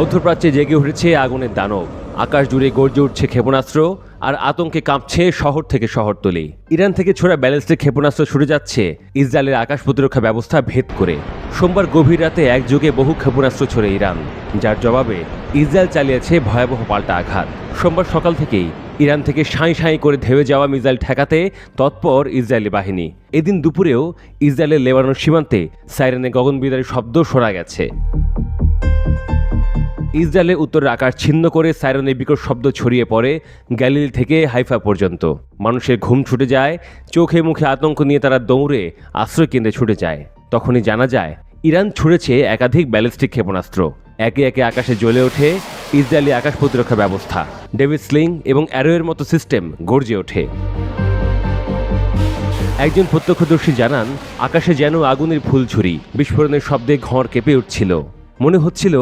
মধ্যপ্রাচ্যে জেগে উঠেছে আগুনের দানব। আকাশ জুড়ে গর্জে উঠছে ক্ষেপণাস্ত্র আর আতঙ্কে কাঁপছে শহর থেকে শহরতলি। ইরান থেকে ছোড়া ব্যালিস্টিক ক্ষেপণাস্ত্র ছুটে যাচ্ছে। ইসরায়েলের আকাশ প্রতিরক্ষা ব্যবস্থা ভেদ করে। সোমবার গভীর রাতে একযোগে বহু ক্ষেপণাস্ত্র ছড়ে ইরান, যার জবাবে ইসরায়েল চালিয়েছে ভয়াবহ পাল্টা আঘাত। সোমবার সকাল থেকেই ইরান থেকে সাঁই সাঁই করে ধেয়ে যাওয়া মিসাইল ঠেকাতে তৎপর ইসরায়েলি বাহিনী। এদিন দুপুরেও ইসরায়েলের লেবানন সীমান্তে সাইরেনে গগনবিদারী শব্দ শোনা গেছে। ইসরায়েলের উত্তরের আকাশ ছিন্ন করে সাইরনের বিকট শব্দ ছড়িয়ে পড়ে গ্যালিল থেকে হাইফা পর্যন্ত। মানুষের ঘুম ছুটে যায়, চোখে মুখে আতঙ্ক নিয়ে তারা দৌড়ে আশ্রয় কেন্দ্রে ছুটে যায়। তখনই জানা যায়, ইরান ছুড়েছে একাধিক ব্যালিস্টিক ক্ষেপণাস্ত্র। একে একে আকাশে জ্বলে ওঠে ইসরায়েলি আকাশ প্রতিরক্ষা ব্যবস্থা। ডেভিড স্লিং এবং অ্যারোয়ের মতো সিস্টেম গর্জে ওঠে। একজন প্রত্যক্ষদর্শী জানান, আকাশে যেন আগুনের ফুলঝুরি, বিস্ফোরণের শব্দে ঘর কেঁপে উঠছিল। মনে হচ্ছিল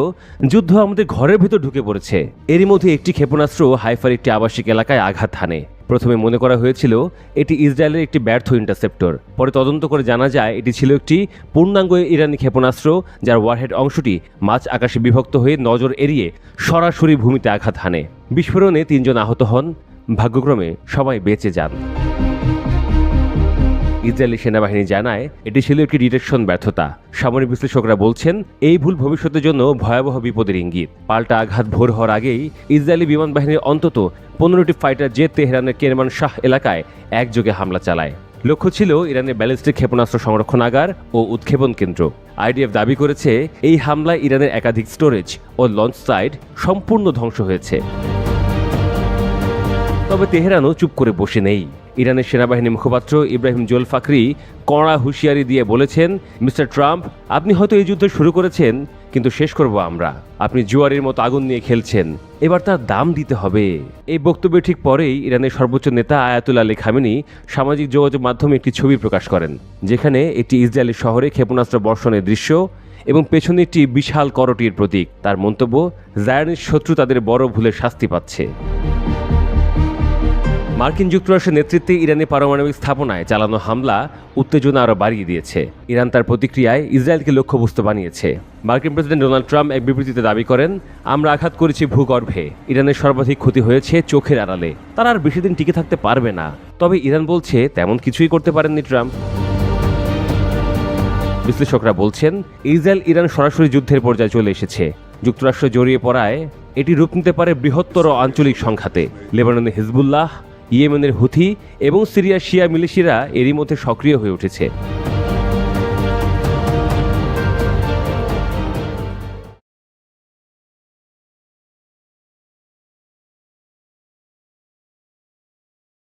যুদ্ধ আমাদের ঘরের ভেতর ঢুকে পড়েছে। এরই মধ্যে একটি ক্ষেপণাস্ত্র হাইফার একটি আবাসিক এলাকায় আঘাত হানে। প্রথমে মনে করা হয়েছিল এটি ইসরায়েলের একটি ব্যর্থ ইন্টারসেপ্টর। পরে তদন্ত করে জানা যায় এটি ছিল একটি পূর্ণাঙ্গ ইরানি ক্ষেপণাস্ত্র যার ওয়ারহেড অংশটি মাঝ আকাশে বিভক্ত হয়ে নজর এড়িয়ে সরাসরি ভূমিতে আঘাত হানে। বিস্ফোরণে তিনজন আহত হন। ভাগ্যক্রমে সবাই বেঁচে যান। ইসরায়েলি সেনাবাহিনী জানায়, এটি ছিল একটি ডিটেকশন ব্যর্থতা। সামরিক বিশ্লেষকরা বলছেন, এই ভুল ভবিষ্যতের জন্য ভয়াবহ বিপদের ইঙ্গিত। পাল্টা আঘাত ভোর হওয়ার আগেই ইসরায়েলি বিমান বাহিনীর অন্তত পনেরোটি ফাইটার জেট তেহরানের কেরমান শাহ এলাকায় একযোগে হামলা চালায়। লক্ষ্য ছিল ইরানের ব্যালিস্টিক ক্ষেপণাস্ত্র সংরক্ষণাগার ও উৎক্ষেপণ কেন্দ্র। আইডিএফ দাবি করেছে, এই হামলায় ইরানের একাধিক স্টোরেজ ও লঞ্চ সাইট সম্পূর্ণ ধ্বংস হয়েছে। তবে তেহরানও চুপ করে বসে নেই। ইরানের সেনাবাহিনী মুখপাত্র ইব্রাহিম জোল ফাকরি কড়া হুঁশিয়ারি দিয়ে বলেছেন, মিস্টার ট্রাম্প, আপনি হয়তো এই যুদ্ধ শুরু করেছেন, কিন্তু শেষ করব আমরা। আপনি জুয়ারির মতো আগুন নিয়ে খেলছেন। এবার তার দাম দিতে হবে। এই বক্তব্যের ঠিক পরেই ইরানের সর্বোচ্চ নেতা আয়াতুল আলী খামেনি সামাজিক যোগাযোগ মাধ্যমে একটি ছবি প্রকাশ করেন, যেখানে একটি ইসরায়েলি শহরে ক্ষেপণাস্ত্র বর্ষণের দৃশ্য এবং পেছনে একটি বিশাল করটির প্রতীক। তার মন্তব্য, জায়ানির শত্রু তাদের বড় ভুলের শাস্তি পাচ্ছে। মার্কিন যুক্তরাষ্ট্রের নেতৃত্বে ইরানে পারমাণবিক স্থাপনায় চালানো হামলা উত্তেজনা আরও বাড়িয়ে দিয়েছে। ইরান তার প্রতিক্রিয়ায় ইসরায়েলকে লক্ষ্যবস্তু বানিয়েছে। মার্কিন প্রেসিডেন্ট ডোনাল্ড ট্রাম্প এক বিবৃতিতে দাবি করেন, আমরা আঘাত করেছি ভূগর্ভে। ইরানের সর্বাধিক ক্ষতি হয়েছে চোখের আড়ালে। তারা আর বেশি দিন টিকে থাকতে পারবে না। তবে ইরান বলছে, তেমন কিছুই করতে পারেননি ট্রাম্প। বিশ্লেষকরা বলছেন, ইসরায়েল ইরান সরাসরি যুদ্ধের পর্যায়ে চলে এসেছে। যুক্তরাষ্ট্র জড়িয়ে পড়ায় এটি রূপ নিতে পারে বৃহত্তর আঞ্চলিক সংঘাতে। লেবাননের হিজবুল্লাহ ইয়েমেনের হুথি এবং সিরিয়ার শিয়া মিলিশিরা এরই মধ্যে সক্রিয় হয়ে উঠেছে।